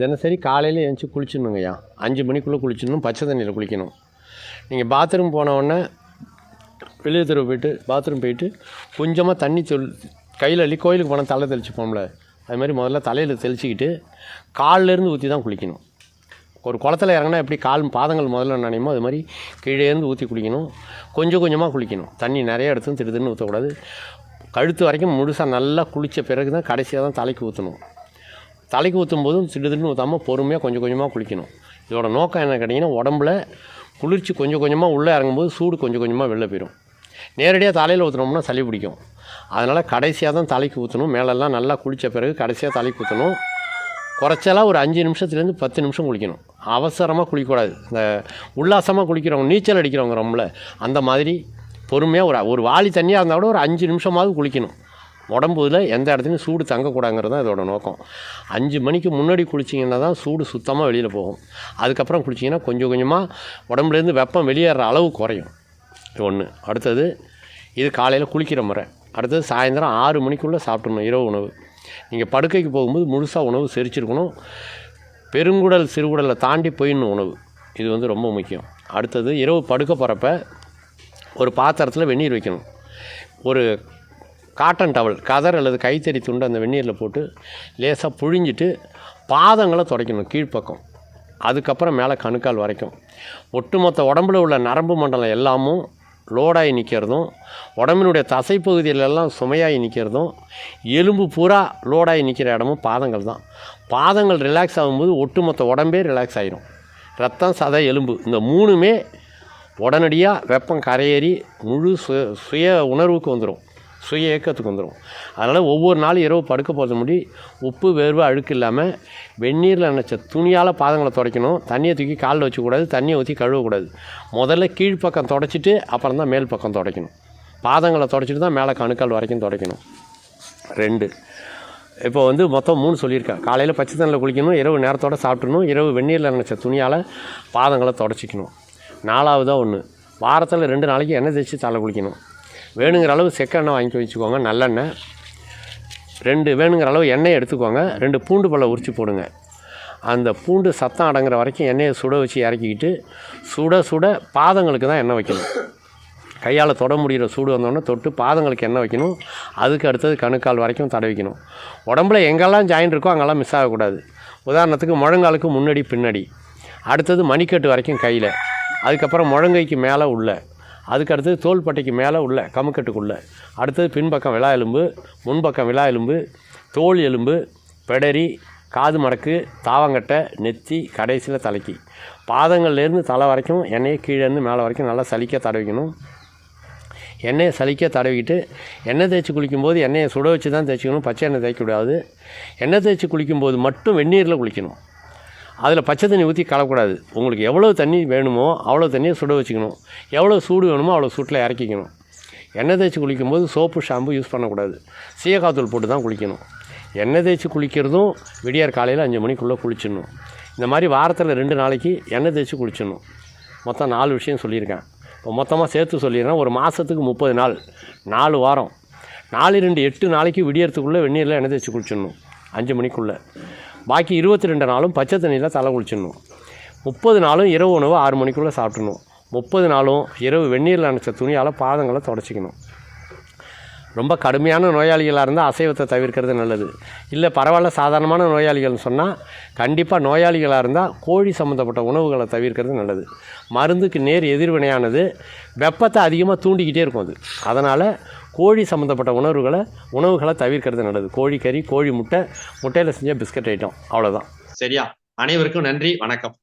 தினசரி காலையில் எழுந்துச்சி குளிச்சிடணுங்கய்யா. அஞ்சு மணிக்குள்ளே குளிச்சிடணும் பச்சை தண்ணியில் குளிக்கணும். நீங்கள் பாத்ரூம் போனவுடனே வெளியே தெருவு போயிட்டு பாத்ரூம் போயிட்டு கொஞ்சமாக தண்ணி சொல் கையில் அள்ளி கோயிலுக்கு போனால் தலை தெளிச்சு போகல அது மாதிரி முதல்ல தலையில் தெளிச்சிக்கிட்டு கால்லேருந்து ஊற்றி தான் குளிக்கணும். ஒரு குளத்துல இறங்கினா எப்படி கால் பாதங்கள் முதல்ல நினைமோ அது மாதிரி கீழேருந்து ஊற்றி குளிக்கணும். கொஞ்சம் கொஞ்சமாக குளிக்கணும். தண்ணி நிறைய எடுத்து திடுதுன்னு ஊற்றக்கூடாது கழுத்து வரைக்கும் முழுசாக நல்லா குளித்த பிறகு தான் கடைசியாக தான் தலைக்கு ஊற்றணும் தலைக்கு ஊற்றும் போதும் திடுதிடுன்னு ஊற்றாமல் பொறுமையாக கொஞ்சம் கொஞ்சமாக குளிக்கணும். இதோட நோக்கம் என்ன கேட்டிங்கன்னா உடம்புல குளிர்ச்சி கொஞ்சம் கொஞ்சமாக உள்ளே இறங்கும்போது சூடு கொஞ்சம் கொஞ்சமாக வெளில போயிடும் நேரடியாக தலையில் ஊற்றுனோம்னா சளி பிடிக்கும். அதனால் கடைசியாக தான் தலைக்கு ஊற்றணும் மேலெல்லாம் நல்லா குளித்த பிறகு கடைசியாக தலைக்கு ஊற்றணும் குறைச்சலாக ஒரு அஞ்சு நிமிஷத்துலேருந்து பத்து நிமிஷம் குளிக்கணும். அவசரமாக குளிக்கக்கூடாது. இந்த உல்லாசமாக குளிக்கிறவங்க நீச்சல் அடிக்கிறவங்க ரொம்பல அந்த மாதிரி பொறுமையாக ஒரு ஒரு வாளி தண்ணியாக இருந்தால் கூட ஒரு அஞ்சு நிமிஷமாவது குளிக்கணும். உடம்புல எந்த இடத்துலையும் சூடு தங்கக்கூடாங்கிறது தான் இதோட நோக்கம். அஞ்சு மணிக்கு முன்னாடி குளிச்சிங்கன்னா தான் சூடு சுத்தமாக வெளியில் போகும். அதுக்கப்புறம் குளிச்சிங்கன்னா கொஞ்சம் கொஞ்சமாக உடம்புலேருந்து வெப்பம் வெளியேற அளவு குறையும். இது ஒன்று அடுத்தது இது காலையில் குளிக்கிற முறை. அடுத்தது சாயந்தரம் ஆறு மணிக்குள்ளே சாப்பிட்ணும் இரவு உணவு. நீங்கள் படுக்கைக்கு போகும்போது முழுசாக உணவு செரிச்சிருக்கணும். பெருங்குடல் சிறுகுடலை தாண்டி போயிடணும் உணவு. இது வந்து ரொம்ப முக்கியம். அடுத்தது இரவு படுக்க போகிறப்ப ஒரு பாத்திரத்தில் வெந்நீர் வைக்கணும். ஒரு காட்டன் டவல் கதர் அல்லது கைத்தறி துண்டு அந்த வெந்நீரில் போட்டு லேசாக புழிஞ்சிட்டு பாதங்களை துடைக்கணும் கீழ்ப்பக்கம். அதுக்கப்புறம் மேலே கணுக்கால் வரைக்கும். ஒட்டுமொத்த உடம்புல உள்ள நரம்பு மண்டலம் எல்லாமும் லோடாகி நிற்கிறதும் உடம்பினுடைய தசைப்பகுதியிலெல்லாம் சுமையாகி நிற்கிறதும் எலும்பு பூரா லோடாகி நிற்கிற இடமும் பாதங்கள் தான். பாதங்கள் ரிலாக்ஸ் ஆகும்போது ஒட்டுமொத்த உடம்பே ரிலாக்ஸ் ஆகிரும் ரத்தம் சதை எலும்பு இந்த மூணுமே உடனடியாக வெப்பம் கரையேறி முழு சுய சுய உணர்வுக்கு வந்துடும் சுய இயக்கத்துக்கு வந்துடும் அதனால் ஒவ்வொரு நாளும் இரவு படுக்க போகிறது முடி உப்பு வேர்வை அழுக்கு இல்லாமல் வெந்நீரில் நினச்ச துணியால் பாதங்களை துடைக்கணும். தண்ணியை தூக்கி காலில் வச்சுக்கூடாது தண்ணியை ஊற்றி கழுவக்கூடாது. முதல்ல கீழ்ப்பக்கம் தொடச்சிட்டு அப்புறம் தான் மேல் பக்கம் துடைக்கணும். பாதங்களை தொடச்சிட்டு தான் மேலே கணுக்கால் வரைக்கும் துடைக்கணும். ரெண்டு. இப்போ வந்து மொத்தம் மூணு சொல்லியிருக்கா. காலையில் பச்சை தண்ணியில் குளிக்கணும் இரவு நேரத்தோட சாப்பிட்றணும் இரவு வெந்நீரில் நினச்ச துணியால் பாதங்களை தொடச்சிக்கணும். நாலாவதாக ஒன்று வாரத்தில் ரெண்டு நாளைக்கு எண்ணெய் தேய்ச்சி தலை குளிக்கணும். வேணுங்கிற அளவு செக்கெண்ணெய் வாங்கி வச்சுக்கோங்க நல்லெண்ணெய். ரெண்டு வேணுங்கிற அளவு எண்ணெய் எடுத்துக்கோங்க ரெண்டு பூண்டு பழம் உரிச்சு போடுங்க. அந்த பூண்டு சத்தம் அடங்குற வரைக்கும் எண்ணெயை சுட வச்சு இறக்கிக்கிட்டு சுட சுட பாதங்களுக்கு தான் எண்ணெய் வைக்கணும். கையால் தொட முடிகிற சூடு வந்தோடனே தொட்டு பாதங்களுக்கு எண்ணெய் வைக்கணும். அதுக்கு அடுத்தது கணுக்கால் வரைக்கும் தடவிக்கணும் உடம்புல எங்கெல்லாம் ஜாயின் இருக்கோ அங்கெல்லாம் மிஸ் ஆகக்கூடாது. உதாரணத்துக்கு முழங்காலுக்கு முன்னாடி பின்னாடி. அடுத்தது மணிக்கட்டு வரைக்கும் கையில். அதுக்கப்புறம் முழங்கைக்கு மேலே உள்ள. அதுக்கு அடுத்தது தோள்பட்டைக்கு மேலே உள்ள கமுக்கட்டுக்குள்ளே. அடுத்தது பின்பக்கம் விழா எலும்பு முன்பக்கம் விழா எலும்பு தோல் எலும்பு பெடரி காது மடக்கு தாவங்கட்டை நெத்தி கடைசியில் தலைக்கு. பாதங்கள்லேருந்து தலை வரைக்கும் எண்ணெயை கீழேருந்து மேலே வரைக்கும் நல்லா சலிக்க தடவிக்கணும் எண்ணெயை சலிக்க தடவிக்கிட்டு எண்ணெய் தேய்ச்சி குளிக்கும்போது எண்ணெயை சுட வச்சு தான் தேய்ச்சிக்கணும். பச்சை எண்ணெய் தேய்க்கக்கூடாது எண்ணெய் தேய்ச்சி குளிக்கும்போது மட்டும் வெந்நீரில் குளிக்கணும். அதில் பச்சை தண்ணி ஊற்றி கலக்கூடாது. உங்களுக்கு எவ்வளோ தண்ணி வேணுமோ அவ்வளோ தண்ணியை சுட வச்சுக்கணும். எவ்வளோ சூடு வேணுமோ அவ்வளோ சூட்டில் இறக்கிக்கணும். எண்ணெய் தேய்ச்சி குளிக்கும்போது சோப்பு ஷாம்பு யூஸ் பண்ணக்கூடாது. சீயக்காத்தூள் போட்டு தான் குளிக்கணும். எண்ணெய் தேய்ச்சி குளிக்கிறதும் விடியார் காலையில் அஞ்சு மணிக்குள்ளே குளிச்சிடணும். இந்த மாதிரி வாரத்தில் ரெண்டு நாளைக்கு எண்ணெய் தேய்ச்சி குளிச்சிடணும். மொத்தம் நாலு விஷயம் சொல்லியிருக்கேன். இப்போ மொத்தமாக சேர்த்து சொல்லிடுறேன். ஒரு மாதத்துக்கு முப்பது நாள். நாலு வாரம். நாலு ரெண்டு எட்டு நாளைக்கு விடியறதுக்குள்ளே வெந்நீரில் எண்ணெய் தேய்ச்சி குளிச்சிடணும். அஞ்சு மணிக்குள்ளே. பாக்கி இருபத்தி ரெண்டு நாளும் பச்சை தண்ணியில் தலை குளிச்சிடணும். முப்பது நாளும் இரவு உணவு ஆறு மணிக்குள்ளே சாப்பிட்ணும் முப்பது நாளும் இரவு வெந்நீரில் நினச்ச துணியால் பாதங்களை தொடச்சிக்கணும். ரொம்ப கடுமையான நோயாளிகளாக இருந்தால் அசைவத்தை தவிர்க்கிறது நல்லது. இல்லை பரவாயில்ல சாதாரணமான நோயாளிகள்னு சொன்னால் கண்டிப்பாக நோயாளிகளாக இருந்தால் கோழி சம்மந்தப்பட்ட உணவுகளை தவிர்க்கிறது நல்லது. மருந்துக்கு நேர் எதிர்வினையானது வெப்பத்தை அதிகமாக தூண்டிக்கிட்டே இருக்கும் அது. அதனால் கோழி சம்மந்தப்பட்ட உணவுகளை உணவுகளை தவிர்க்கிறது நல்லது. கோழி கறி கோழி முட்டை முட்டையில் செஞ்ச பிஸ்கட் ஐட்டம். அவ்வளோதான் சரியா. அனைவருக்கும் நன்றி. வணக்கம்.